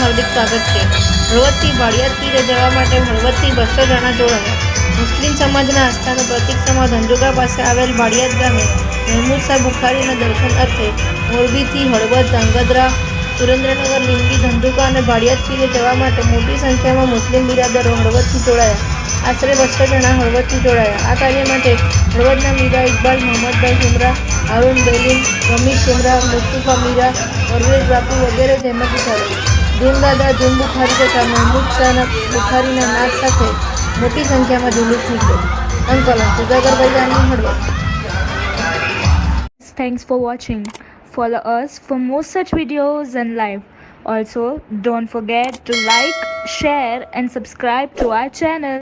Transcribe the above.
હાર્દિક સ્વાગત છે. હળવદથી તીરે જવા માટે હળવદથી બસો જણા જોડાયા. મુસ્લિમ સમાજના આસ્થાનું પ્રતીક ધંધુકા પાસે આવેલ ભાડિયાદ ગામે મહેમૂદ શાહ બુખારીના દર્શન અર્થે મોરબીથી હળવદ ધાંગધ્રા સુરેન્દ્રનગર, લીંબી, ધંધુકા અને ભાડિયાદ તીરે જવા માટે મોટી સંખ્યામાં મુસ્લિમ બિરાદરો હળવદથી જોડાયા. આશરે બસો જણા હળવદથી જોડાયા આ કાર્ય માટે હળવદના મીરા ઇકબાલ મોહમ્મદભાઈ સુમરા હારૂન બેલીન રમીશ સુમરા મુસ્તુફા મીરા પરવેશ બાપુ વગેરે જહેમત ઉઠાવી ધૂમદાદા ધૂમ બુખારી તથા મહેમૂદ શાહના બુખારીના નાદ સાથે મોટી સંખ્યામાં જુલુસ નીકળ્યો અંકલન Sudhakarbhai Gandhi Halvad Thanks for watching. Follow us for more such videos and live. Also, don't forget to like, share, and subscribe to our channel.